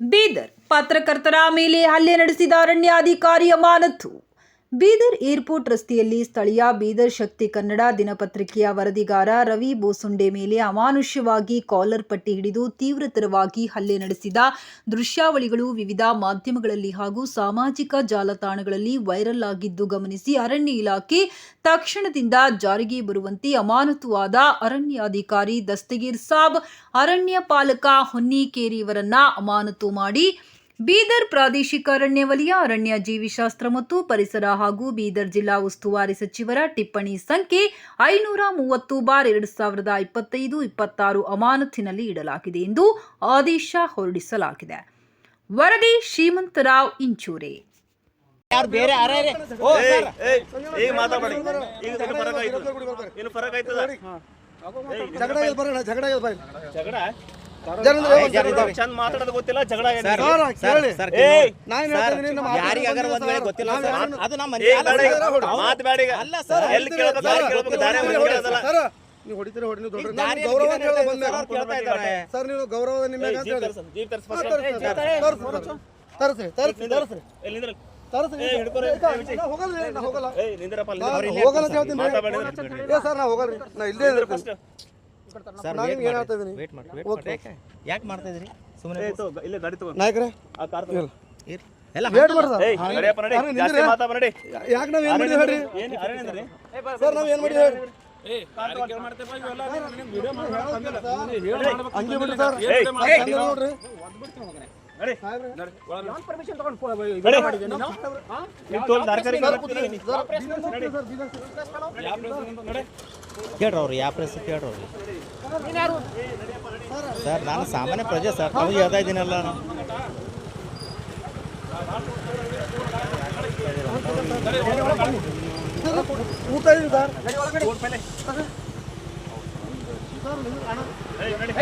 ಬೀದರ್ ಪತ್ರಕರ್ತರ ಮೇಲೆ ಹಲ್ಲೆ ನಡೆಸಿದ ಅರಣ್ಯಾಧಿಕಾರಿ ಅಮಾನತು ಬೀದರ್ ಏರ್ಪೋರ್ಟ್ ರಸ್ತೆಯಲ್ಲಿ ಸ್ಥಳೀಯ ಬೀದರ್ ಶಕ್ತಿ ಕನ್ನಡ ದಿನಪತ್ರಿಕೆಯ ವರದಿಗಾರ ರವಿ ಬೋಸುಂಡೆ ಮೇಲೆ ಅಮಾನುಷ್ಯವಾಗಿ ಕಾಲರ್ ಪಟ್ಟಿ ಹಿಡಿದು ತೀವ್ರತರವಾಗಿ ಹಲ್ಲೆ ನಡೆಸಿದ ದೃಶ್ಯಾವಳಿಗಳು ವಿವಿಧ ಮಾಧ್ಯಮಗಳಲ್ಲಿ ಹಾಗೂ ಸಾಮಾಜಿಕ ಜಾಲತಾಣಗಳಲ್ಲಿ ವೈರಲ್ ಆಗಿದ್ದು ಗಮನಿಸಿ ಅರಣ್ಯ ಇಲಾಖೆ ತಕ್ಷಣದಿಂದ ಜಾರಿಗೆ ಬರುವಂತೆ ಅಮಾನತುವಾದ ಅರಣ್ಯಾಧಿಕಾರಿ ದಸ್ತಗೀರ್ ಸಾಬ್, ಅರಣ್ಯ ಪಾಲಕ ಹೊನ್ನಿಕೇರಿ ಇವರನ್ನ ಅಮಾನತು ಮಾಡಿ ಬೀದರ್ ಪ್ರಾದೇಶಿಕ ಅರಣ್ಯ ವಲಯ ಅರಣ್ಯ ಜೀವಿಶಾಸ್ತ್ರ ಮತ್ತು ಪರಿಸರ ಹಾಗೂ ಬೀದರ್ ಜಿಲ್ಲಾ ಉಸ್ತುವಾರಿ ಸಚಿವರ ಟಿಪ್ಪಣಿ ಸಂಖ್ಯೆ ಐನೂರ ಮೂವತ್ತು ಬಾರ್ ಎರಡು ಸಾವಿರದ ಇಪ್ಪತ್ತೈದು ಇಪ್ಪತ್ತಾರು ಅಮಾನತಿನಲ್ಲಿ ಇಡಲಾಗಿದೆ ಎಂದು ಆದೇಶ ಹೊರಡಿಸಲಾಗಿದೆ. ವರದಿ ಶ್ರೀಮಂತರಾವ್ ಇಂಚೂರೆ. ಯಾರು ಬೇರೆ? ಈಗ ಮಾತಾಡಿ ಈಗ ಏನು ಫರಕ್ ಆಯ್ತು. ಏನು ಫರಕ್ ಆಯ್ತದ? ಜಗಳ ಇಲ್ಲ ಬರೋಣ. ಜಗಳ? ಚಂದ ಮಾತಾಡೋದು ಗೊತ್ತಿಲ್ಲ ಜಗಳ ಯಾರಿಗಾಗರ ಒಂದ್ ವೇಳೆ ಗೊತ್ತಿಲ್ಲ ಸರ್ ಅದು ನಮ್ಮ ಅಲ್ಲ ಬೇಡ ಸರ್, ಮಾತ್ ಬೇಡ ಈಗ. ಅಲ್ಲ ಸರ್, ಎಲ್ಲಿ ಕೇಳ್ಬೇಕು ಅಲ್ಲಿ ಕೇಳ್ಬೇಕು ದಾರಿ ಕೇಳೋದಲ್ಲ. ಸರ್, ನೀವು ಹೊಡಿತೀರಿ ಹೊಡಿ ನೀವು ದೊಡ್ಡ ಗೌರವ ಸರ್, ನೀವು ನಿಮ್ಮ ಹೋಗಲ್ಲ ಹೋಗಲ್ಲ. ಹೋಗಲ್ಲ ಅಂತ ಹೇಳ್ತೀನಿ. ಮಾತಾಡ್ಬೇಡಿ, ರೀ. ನಿಂದ್ರು. ಏ ಸರ್ ನಾ ಇಲ್ಲೇ ಇದ್ರೆ. ಸರ್ ನಾನು ಏನು ಹೇಳ್ತಾ ಇದೀನಿ? ವೇಟ್ ಮಾಡಿ ವೇಟ್ ಮಾಡಿ ಯಾಕೆ ಮಾಡ್ತಾ ಇದ್ರಿ? ಸುಮ್ಮನೆ ಇಲ್ಲೇ ಗಾಡಿ ತಗೋ. ನಾಯಕರೇ ಆ ಕಾರ್ ತಗೋ. ಎಲ್ಲ ವೇಟ್ ಮಾಡಿ ಸರ್. ಏಯ್ ನಡಿಯಪ್ಪ ನಡಿ. ಅರೆ, ಜಾಸ್ತಿ. ಮಾತಾಡ ನಡಿ. ಯಾಕೆ ನಾವು ಏನು ಮಾಡಿದ್ವಿ ಹೇಳ್ರಿ? ಏನು ಅರೆ ನಿಂದ್ರಿ ಸರ್ ನಾವ್ ಏನ್ ಮಾಡಿದ್ವಿ ಹೇಳ್ರಿ? ಹಂಗೆ ಬಿಡ್ರಿ ಸರ್. ಏಯ್, ಸರ್, ಹಂಗೆ ನೋಡ್ರಿ. ಕೇಳ್ರಿ ಅವ್ರು ಯಾವ ಪ್ರೆಸ್ ಕೇಳ್ರಿ ಅವ್ರಿಗೆ ಸರ್ ನಾನು ಸಾಮಾನ್ಯ ಪ್ರಜೆ ಸರ್. ತಾವು ಹೇಳ್ತಾ ಇದ್ದೀನಲ್ಲ. ಊಟ ಇದೆ ಸರ್. ಏಯ್, ನಡಿ.